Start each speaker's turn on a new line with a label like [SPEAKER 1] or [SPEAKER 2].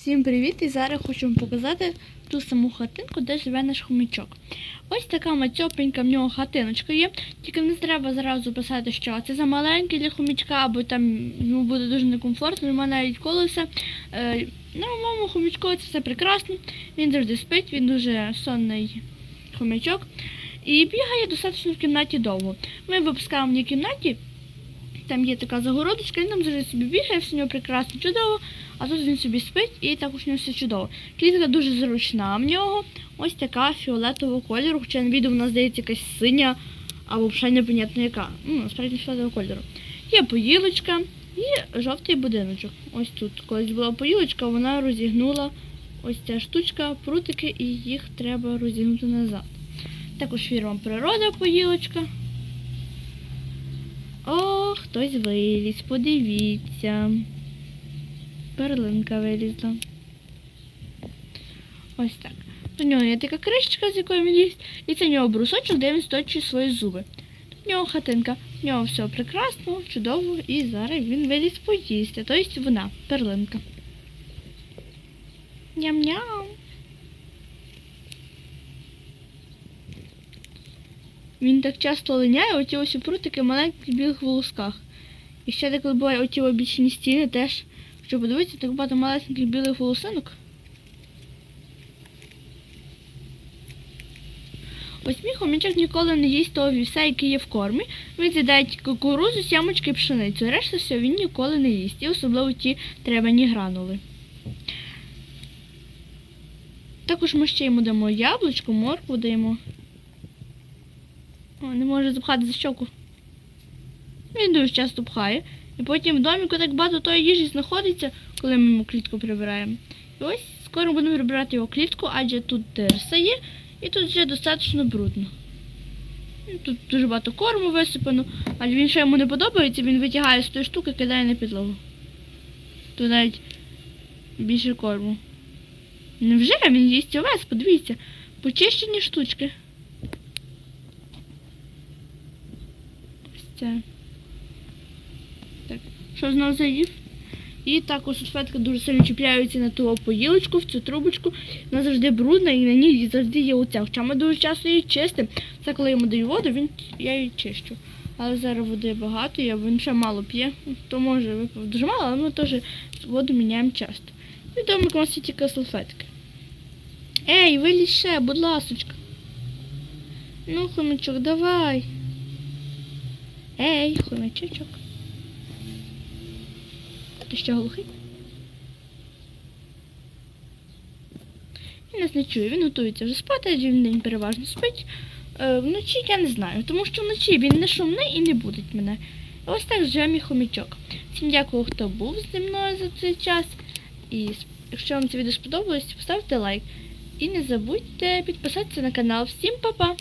[SPEAKER 1] Всім привіт! І зараз хочу вам показати ту саму хатинку, де живе наш хомячок. Ось така мацьопенька в нього хатиночка є, тільки не треба зразу писати, що це за маленький для хомячка, або там йому буде дуже некомфортно, немає навіть колеса. Е, ну, моєму хомячку це все прекрасно. Він завжди спить, він дуже сонний хомячок. І бігає достатньо в кімнаті довго. Ми випускаємо в кімнаті, там є така загородочка, він там завжди собі бігає, все в нього прекрасно, чудово. А тут він собі спить і також у нього все чудово. Клітка дуже зручна в нього. Ось така фіолетового кольору, хоча на відео в нас здається якась синя або взагалі непонятно яка. Ну, насправді фіолетового кольору. Є поїлочка і жовтий будиночок. Ось тут колись була поїлочка, вона розігнула ось ця штучка, прутики, і їх треба розігнути назад. Також фірма природа поїлочка. О, хтось виліз, подивіться. Перлинка вилізла. Ось так. До нього є така кришечка, з якої він їсть, і це в нього брусочок, де він сточує свої зуби. В нього хатинка, в нього все прекрасно, чудово, і зараз він виліз поїсти. Тобто вона, перлинка. Ням-ням. Він так часто линяє, оті ось прутики маленьких білих волосках. І ще деколи буває оті обічні стіни теж. Що подивитися, так багато малесеньких білих волосинок. Ось мій хомячок ніколи не їсть того вівса, який є в кормі. Він з'їдає кукурузу, сямочки і пшеницю. Решта все він ніколи не їсть. І особливо ті требані гранули. Також ми ще йому дамо яблучко, моркву даємо. О, не може запхати за щоку. Він дуже часто пхає. І потім в доміку так багато тої їжі знаходиться, коли ми йому клітку прибираємо. І ось скоро будемо прибирати його клітку, адже тут терса є, і тут вже достатньо брудно. Ну, Тут дуже багато корму висипано, але він ще йому не подобається, він витягає з тої штуки, і кидає на підлогу. Тут навіть більше корму. Невже він їсть овес? Подивіться, почищені штучки. Ось це. Так, що знов заїв? І також сусветка дуже сильно чіпляються на ту поїлочку, в цю трубочку. Вона завжди брудна і на ній завжди є оця. Хоча ми дуже часто її чистимо. Це коли я йому даю воду, він, я її чищу. Але зараз води багато, я, він ще мало п'є, то може випив дуже мало, але ми теж воду міняємо часто. Відомо у нас є тільки салфетки. Ей, вилізь ще, будь ласочка. Ну, хомячок, давай. Ей, хомячочок. Ти що глухий? Він нас не чує, він готується вже спати, він день переважно спить. Е, вночі я не знаю, тому що вночі він не шумний і не будить мене. Ось так живе мій хомячок. Всім дякую, хто був зі мною за цей час. І якщо вам це відео сподобалось, поставте лайк. І не забудьте підписатися на канал. Всім па-па!